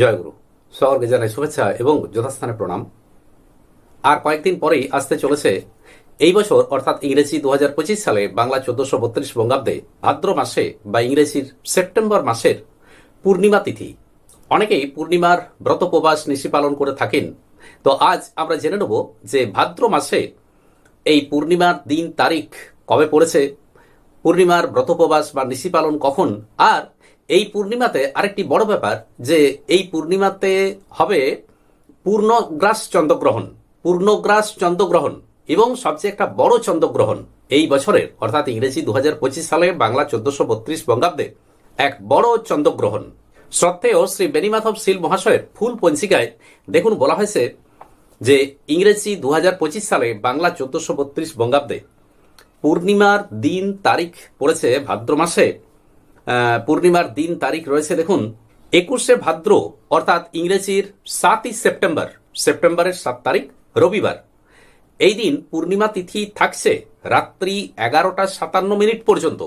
জয়গুরু। সকলকে জানাই শুভেচ্ছা এবং যথাস্থানে প্রণাম। আর কয়েকদিন পরেই আসতে চলেছে এই বছর, অর্থাৎ ইংরেজি দু হাজার পঁচিশ সালে বাংলা চোদ্দশো বত্রিশ বঙ্গাব্দে ভাদ্র মাসে বা ইংরেজির সেপ্টেম্বর মাসের পূর্ণিমা তিথি। অনেকেই পূর্ণিমার ব্রত ব্রতোপবাস নিশি পালন করে থাকেন। তো আজ আমরা জেনে নেব যে ভাদ্র মাসে এই পূর্ণিমার দিন তারিখ কবে পড়েছে, পূর্ণিমার ব্রতোপবাস বা নিশি পালন কখন, আর এই পূর্ণিমাতে আরেকটি বড় ব্যাপার যে এই পূর্ণিমাতে হবে পূর্ণগ্রাস চন্দ্রগ্রহণ পূর্ণগ্রাস চন্দ্রগ্রহণ এবং সবচেয়ে একটা বড় চন্দ্রগ্রহণ এই বছরের, অর্থাৎ ইংরেজি দু হাজার পঁচিশ সালে বাংলা চোদ্দশো বত্রিশ বঙ্গাব্দে এক বড় চন্দ্রগ্রহণ। সত্ত্বেও শ্রী বেনিমাধব শীল মহাশয়ের ফুল পঞ্চিকায় দেখুন বলা হয়েছে যে ইংরেজি দু হাজার পঁচিশ সালে বাংলা চোদ্দশো বত্রিশ বঙ্গাব্দে পূর্ণিমার দিন তারিখ পড়েছে ভাদ্র মাসে পূর্ণিমার দিন তারিখ রয়েছে, দেখুন, একুশে ভাদ্র, অর্থাৎ ইংরেজির সাতই সেপ্টেম্বর, সেপ্টেম্বরের সাত তারিখ, রবিবার। এই দিন পূর্ণিমা তিথি থাকছে রাত্রি এগারোটা সাতান্ন মিনিট পর্যন্ত।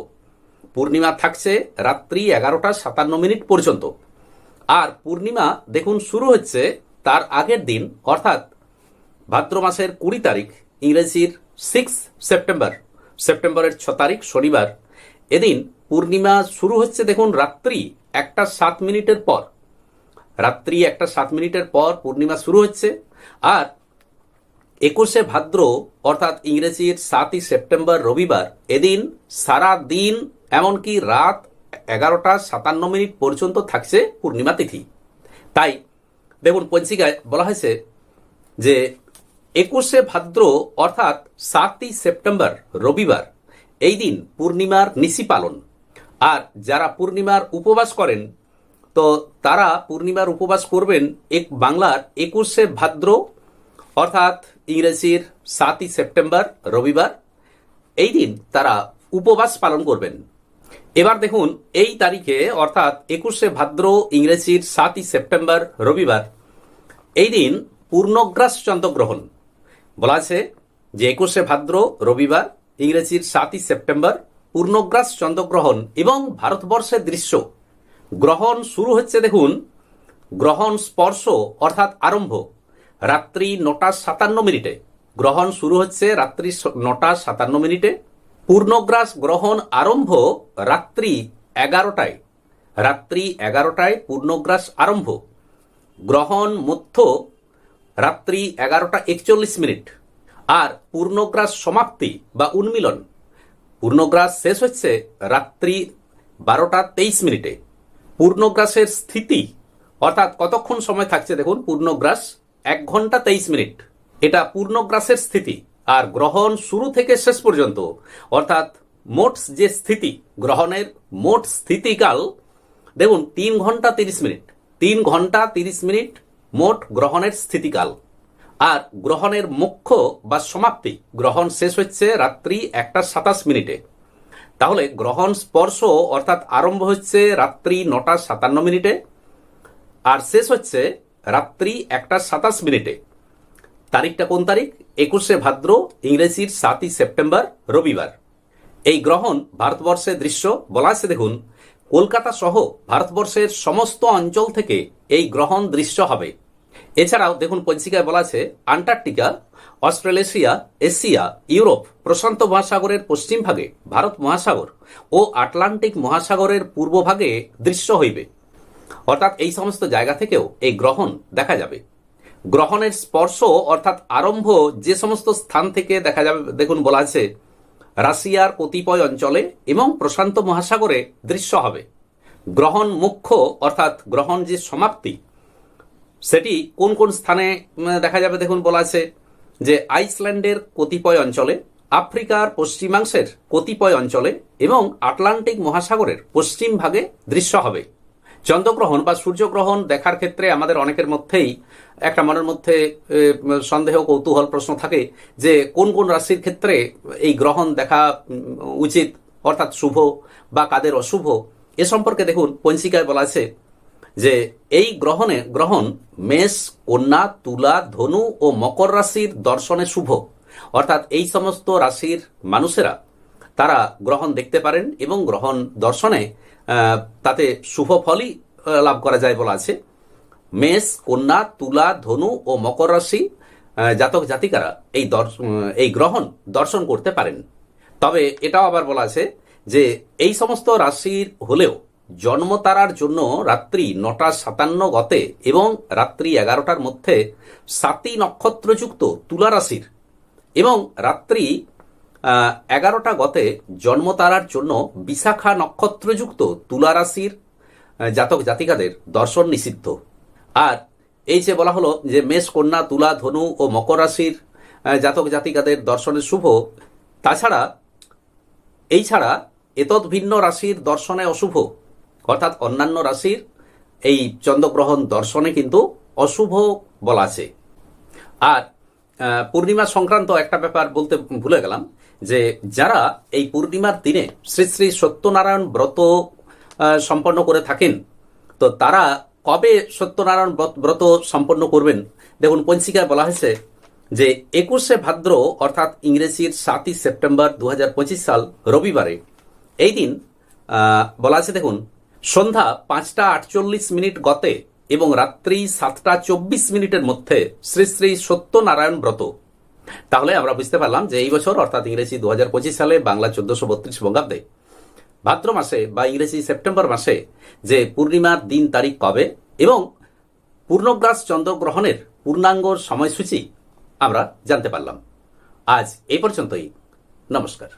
পূর্ণিমা থাকছে রাত্রি এগারোটা সাতান্ন মিনিট পর্যন্ত। আর পূর্ণিমা, দেখুন, শুরু হচ্ছে তার আগের দিন, অর্থাৎ ভাদ্র মাসের কুড়ি তারিখ, ইংরেজির সিক্স সেপ্টেম্বর, সেপ্টেম্বরের ছ তারিখ, শনিবার। এদিন পূর্ণিমা শুরু হচ্ছে দেখুন রাত্রি একটা সাত মিনিটের পর। রাত্রি একটা সাত মিনিটের পর পূর্ণিমা শুরু হচ্ছে আর একুশে ভাদ্র অর্থাৎ ইংরেজির সাতই সেপ্টেম্বর রবিবার এদিন সারা দিন এমনকি রাত এগারোটা সাতান্ন মিনিট পর্যন্ত থাকছে পূর্ণিমা তিথি। তাই দেখুন পঞ্জিকায় বলা হয়েছে যে একুশে ভাদ্র অর্থাৎ সাতই সেপ্টেম্বর রবিবার এই দিন পূর্ণিমার নিশি পালন। আর যারা পূর্ণিমার উপবাস করেন, তো তারা পূর্ণিমার উপবাস করবেন এক বাংলার একুশে ভাদ্র, অর্থাৎ ইংরেজির সাতই সেপ্টেম্বর, রবিবার। এই দিন তারা উপবাস পালন করবেন। এবার দেখুন, এই তারিখে, অর্থাৎ একুশে ভাদ্র, ইংরেজির সাতই সেপ্টেম্বর, রবিবার, এই দিন পূর্ণগ্রাস চন্দ্রগ্রহণ। বলা আছে যে একুশে ভাদ্র, রবিবার, ইংরেজির সাতই সেপ্টেম্বর পূর্ণগ্রাস চন্দ্রগ্রহণ এবং ভারতবর্ষের দৃশ্য। গ্রহণ শুরু হচ্ছে দেখুন, গ্রহণ স্পর্শ অর্থাৎ আরম্ভ, রাত্রি নটা সাতান্ন মিনিটে। গ্রহণ শুরু হচ্ছে রাত্রি নটা সাতান্ন মিনিটে। পূর্ণগ্রাস গ্রহণ আরম্ভ রাত্রি এগারোটায়। রাত্রি এগারোটায় পূর্ণগ্রাস আরম্ভ। গ্রহণ মধ্য রাত্রি এগারোটা একচল্লিশ মিনিট। আর পূর্ণগ্রাস সমাপ্তি বা উন্মিলন পূর্ণগ্রাস শেষ হচ্ছে রাত্রি বারোটা তেইশ মিনিটে। পূর্ণগ্রাসের স্থিতি, অর্থাৎ কতক্ষণ সময় থাকছে দেখুন, পূর্ণগ্রাস এক ঘণ্টা তেইশ মিনিট। এটা পূর্ণগ্রাসের স্থিতি আর গ্রহণ শুরু থেকে শেষ পর্যন্ত। অর্থাৎ মোট যে স্থিতি, গ্রহণের মোট স্থিতিকাল, দেখুন, তিন ঘণ্টা তিরিশ মিনিট। তিন ঘণ্টা তিরিশ মিনিট মোট গ্রহণের স্থিতিকাল। আর গ্রহণের মুখ্য বা সমাপ্তি, গ্রহণ শেষ হচ্ছে রাত্রি একটা সাতাশ মিনিটে। তাহলে গ্রহণ স্পর্শ অর্থাৎ আরম্ভ হচ্ছে রাত্রি নটা সাতান্ন মিনিটে আর শেষ হচ্ছে রাত্রি একটা সাতাশ মিনিটে। তারিখটা কোন তারিখ? একুশে ভাদ্র, ইংরেজির সাতই সেপ্টেম্বর, রবিবার। এই গ্রহণ ভারতবর্ষের দৃশ্য। বলা আছে দেখুন, কলকাতা সহ ভারতবর্ষের সমস্ত অঞ্চল থেকে এই গ্রহণ দৃশ্য হবে। এছাড়াও দেখুন পঞ্জিকায় বলা আছে, আন্টার্কটিকা, অস্ট্রেলেশিয়া, এশিয়া, ইউরোপ, প্রশান্ত মহাসাগরের পশ্চিম ভাগে ভারত মহাসাগর ও আটলান্টিক মহাসাগরের পূর্বভাগে দৃশ্য হইবে। অর্থাৎ এই সমস্ত জায়গা থেকেও এই গ্রহণ দেখা যাবে। গ্রহণের স্পর্শ অর্থাৎ আরম্ভ যে সমস্ত স্থান থেকে দেখা যাবে, দেখুন বলা আছে, রাশিয়ার কতিপয় অঞ্চলে এবং প্রশান্ত মহাসাগরে দৃশ্য হবে। গ্রহণ মুখ্য অর্থাৎ গ্রহণ যে সমাপ্তি সেটি কোন কোন স্থানে দেখা যাবে দেখুন বলা আছে যে আইসল্যান্ডের কতিপয় অঞ্চলে, আফ্রিকার পশ্চিমাংশের কতিপয় অঞ্চলে এবং আটলান্টিক মহাসাগরের পশ্চিম ভাগে দৃশ্য হবে। চন্দ্রগ্রহণ বা সূর্যগ্রহণ দেখার ক্ষেত্রে আমাদের অনেকের মধ্যেই একটা মনের মধ্যে সন্দেহ, কৌতূহল, প্রশ্ন থাকে যে কোন কোন রাশির ক্ষেত্রে এই গ্রহণ দেখা উচিত, অর্থাৎ শুভ বা কাদের অশুভ। এ সম্পর্কে দেখুন, পঞ্জিকায় বলা আছে যে এই গ্রহণে, গ্রহণ মেষ, কন্যা, তুলা, ধনু ও মকর রাশির দর্শনে শুভ। অর্থাৎ এই সমস্ত রাশির মানুষেরা, তারা গ্রহণ দেখতে পারেন এবং গ্রহণ দর্শনে তাতে শুভ ফলই লাভ করা যায় বলা আছে। মেষ, কন্যা, তুলা, ধনু ও মকর রাশি জাতক জাতিকারা এই এই গ্রহণ দর্শন করতে পারেন। তবে এটাও আবার বলা আছে যে এই সমস্ত রাশির হলেও জন্ম তারার জন্য রাত্রি নটা সাতান্ন গতে এবং রাত্রি এগারোটার মধ্যে সাতি নক্ষত্রযুক্ত তুলা রাশির এবং রাত্রি এগারোটা গতে জন্ম তারার জন্য বিশাখা নক্ষত্রযুক্ত তুলা রাশির জাতক জাতিকাদের দর্শন নিষিদ্ধ। আর এই যে বলা হলো যে মেষ, কন্যা, তুলা, ধনু ও মকর রাশির জাতক জাতিকাদের দর্শনে শুভ, তাছাড়া, এই ছাড়া এতদ ভিন্ন রাশির দর্শনে অশুভ অর্থাৎ অন্যান্য রাশির এই চন্দ্রগ্রহণ দর্শনে কিন্তু অশুভ বলা আছে। আর পূর্ণিমা সংক্রান্ত একটা ব্যাপার বলতে ভুলে গেলাম যে যারা এই পূর্ণিমার দিনে শ্রী শ্রী সত্যনারায়ণ ব্রত সম্পন্ন করে থাকেন, তো তারা কবে সত্যনারায়ণ ব্রত- ব্রত সম্পন্ন করবেন? দেখুন পঞ্চিকায় বলা হয়েছে যে একুশে ভাদ্র, অর্থাৎ ইংরেজির সাতই সেপ্টেম্বর দু হাজার পঁচিশ সাল রবিবারে, এই দিন বলা আছে, দেখুন সন্ধ্যা পাঁচটা আটচল্লিশ মিনিট গতে এবং রাত্রি সাতটা চব্বিশ মিনিটের মধ্যে শ্রী শ্রী সত্যনারায়ণ ব্রত। তাহলে আমরা বুঝতে পারলাম যে এই বছর, অর্থাৎ ইংরেজি দু হাজার পঁচিশ সালে বাংলা চোদ্দশো বত্রিশ বঙ্গাব্দে, ভাদ্র মাসে বা ইংরেজি সেপ্টেম্বর মাসে যে পূর্ণিমার দিন তারিখ কবে এবং পূর্ণগ্রাস চন্দ্রগ্রহণের পূর্ণাঙ্গ সময়সূচি আমরা জানতে পারলাম। আজ এই পর্যন্তই। নমস্কার।